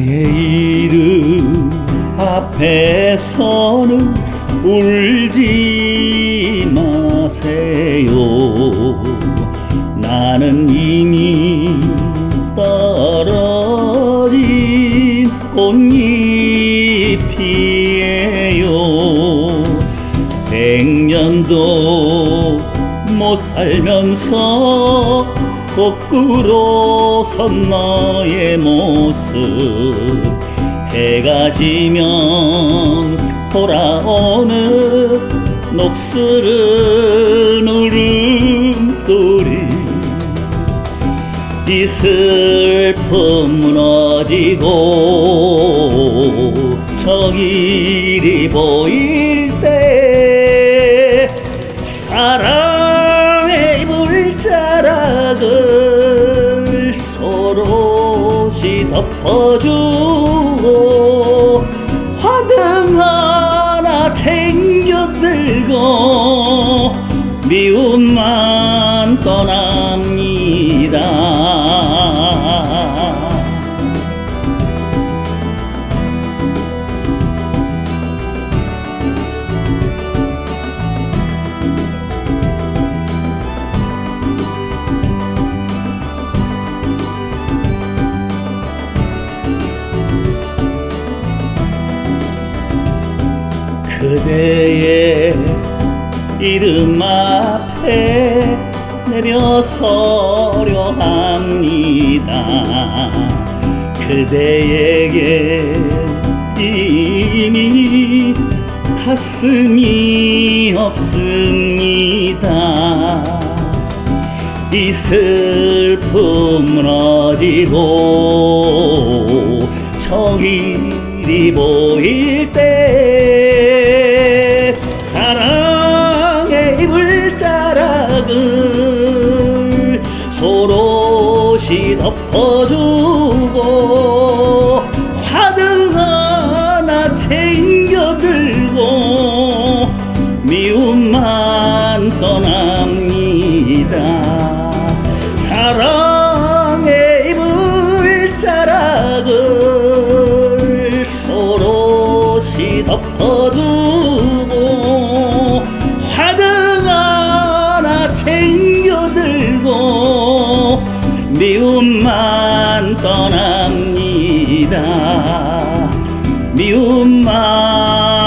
나의 이름 앞에서는 울지 마세요. 나는 이미 떨어진 꽃잎이에요. 백년도 못 살면서 거꾸로 선 너의 모습 해가 지면 돌아오는 녹슬은 울음소리. 이 슬픔 무너지고 저 길이 보일 때 사랑의 물자락을 서로시 덮어주 미움만 떠납니다. 그대의 이름 앞에 내려서려 합니다. 그대에게 이미 가슴이 없습니다. 이 슬픔 무너지고 저 길이 보일 때 물자락을 서로시 덮어주고 화등 하나 챙겨 들고 미움만 떠납니다. 사랑의 물자락을 서로시 덮어두고 미움만 떠납니다. 미움만.